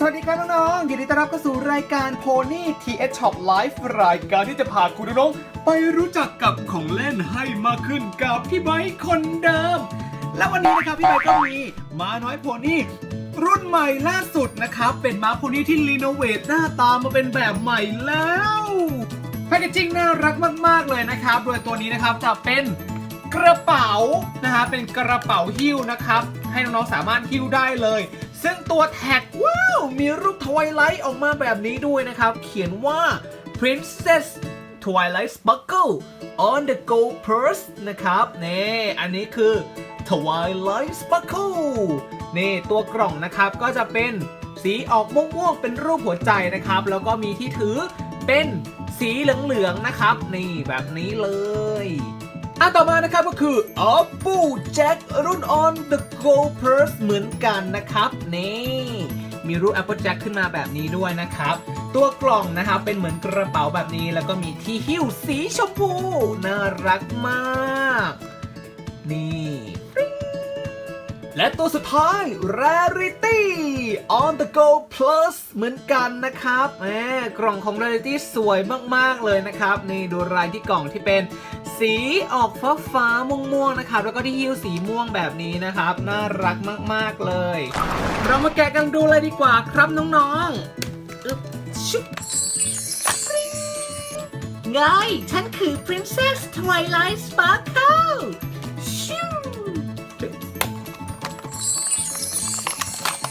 สวัสดีครับน้องๆ ยินดีต้อนรับเข้าสู่รายการ Pony TS Shop Live รายการที่จะพาคุณน้องๆไปรู้จักกับของเล่นให้มากขึ้นกับพี่ไบค์คนเดิม และวันนี้นะครับพี่ไบค์ก็มีม้าน้อยโพนี่รุ่นใหม่ล่าสุดนะครับ เป็นม้าโพนี่ที่รีโนเวทหน้าตามาเป็นแบบใหม่แล้วแพคเกจิ้งน่ารักมากๆเลยนะครับ โดยตัวนี้นะครับจะเป็นกระเป๋านะฮะเป็นกระเป๋าหิ้วนะครับ ให้น้องๆสามารถหิ้วได้เลย ซึ่งตัวแท็กว้าวมีรูปทวายไลท์ออกมาแบบนี้ด้วยนะครับ เขียนว่า Princess Twilight Sparkle on the gold purse นะครับนี่อันนี้คือ Twilight Sparkle นี่ตัวกล่องนะครับก็จะเป็นสีออกม่วงๆเป็นรูปหัวใจนะครับ แล้วก็มีที่ถือเป็นสีเหลืองๆนะครับ นี่แบบนี้เลย อันต่อมานะครับก็คือ Apple Jack รุ่น on the Go Plus เหมือนกันนะครับนี่มีรูป Apple Jack ขึ้นมาแบบนี้ด้วยนะครับ ตัวกล่องนะครับเป็นเหมือนกระเป๋าแบบนี้ แล้วก็มีที่หิ้วสีชมพู น่ารักมาก นี่และตัวสุดท้าย Rarity on the go plus เหมือนกันนะครับแหมกล่องของ Rarity สวยมาก ๆ เลยนะครับ นี่ดูลายที่กล่องที่เป็น สีออกฟ้าฟ้าม่วงๆนะครับ แล้วก็ที่หิ้วสีม่วงแบบนี้นะครับ น่ารักมาก ๆ เลย เรามาแกะกันดูเลยดีกว่าครับน้องๆอึ๊บชุบไงฉันคือ Princess Twilight Sparkle ชิว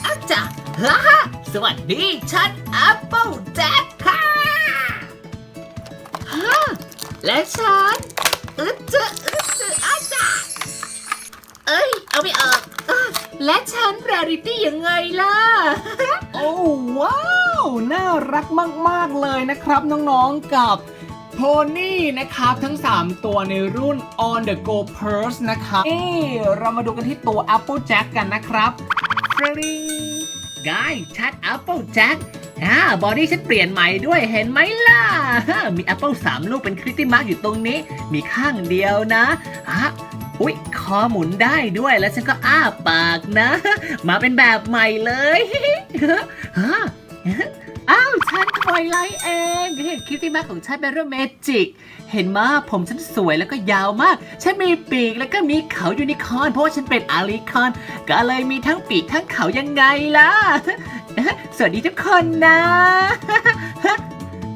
อาจารย์ฮ่าฮสวัสดีฉัน Apple Jack ค่ะฮ่าและฉัน อึดจะอึดจะอาจาเอ้ย เอาไม่ออกอะและฉัน Rarity ยังไงล่ะ โอ้ว้าว น่ารักมาก ๆ เลยนะครับน้องๆกับโพนี่นะครับ ทั้ง 3 ตัวในรุ่น On the Go Purse นะครับเอ้เรามาดูกันที่ตัว Apple Jack กันนะครับฟริงไงชัด Apple Jack อ่าบอดี้ฉันเปลี่ยนใหม่ด้วยเห็นไหมล่ะ มีแอปเปิลสามลูกเป็นคริสตี้มาร์กอยู่ตรงนี้ มีข้างเดียวนะอะอุ๊ย คอหมุนได้ด้วยแล้วฉันก็อ้าปากนะ มาเป็นแบบใหม่เลยฮะ อยไลท์เองเห็นคริสตี้มาร์กของฉันเป็นเรื่องเมจิก เห็นมาผมฉันสวยแล้วก็ยาวมาก ฉันมีปีกแล้วก็มีเขายูนิคอร์นเพราะว่าฉันเป็นอาริคอน ก็เลยมีทั้งปีกทั้งเขายังไงล่ะ สวัสดีทุกคนนะ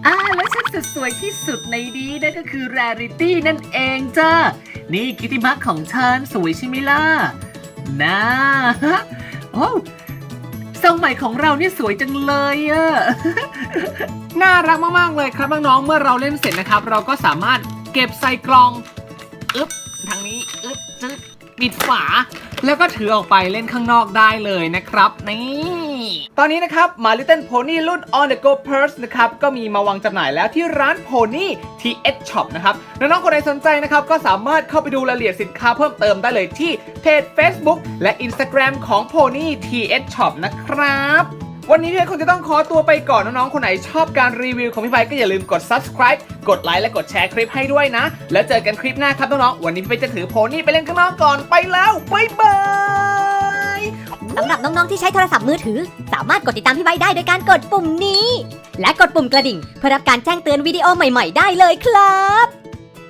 อ่าแล้วฉันสุดสวยที่สุดในดีนั่นก็คือ Rarity นั่นเองจ้า นี่กิติมักของฉันสวยใช่ไหมล่ะนะโอ้ ทรงใหม่ของเราเนี่ยสวยจังเลยอะน่ารักมากๆเลยครับน้องๆเมื่อเราเล่นเสร็จนะครับ เราก็สามารถเก็บใส่กล่องอึ๊บทางนี้อึ๊บจึ๊บ ปิดฝา แล้วก็ถือออกไปเล่นข้างนอกได้เลยนะครับนี่ตอนนี้นะครับ My Little Pony รุ่น On the Go Purse นะครับก็มีมาวางจำหน่ายแล้วที่ร้าน Pony TH Shop นะครับน้องๆคนใดสนใจนะครับก็สามารถเข้าไปดูรายละเอียดสินค้าเพิ่มเติมได้เลยที่เพจ Facebook และ Instagram ของ Pony TH Shop นะครับ วันนี้พี่คงจะต้องขอตัวไปก่อนน้องๆ คนไหนชอบการรีวิวของพี่ไบค์ก็อย่าลืมกด subscribe กดไลค์และกดแชร์คลิปให้ด้วยนะ แล้วเจอกันคลิปหน้าครับน้องๆ วันนี้พี่ไบค์จะถือโพนี่ไปเล่นข้างนอกก่อนไปแล้วบ๊ายบาย สำหรับน้อง ๆ ที่ใช้โทรศัพท์มือถือ สามารถกดติดตามพี่ไบได้โดยการกดปุ่มนี้ และกดปุ่มกระดิ่ง เพื่อรับการแจ้งเตือนวิดีโอใหม่ ๆ ได้เลยครับ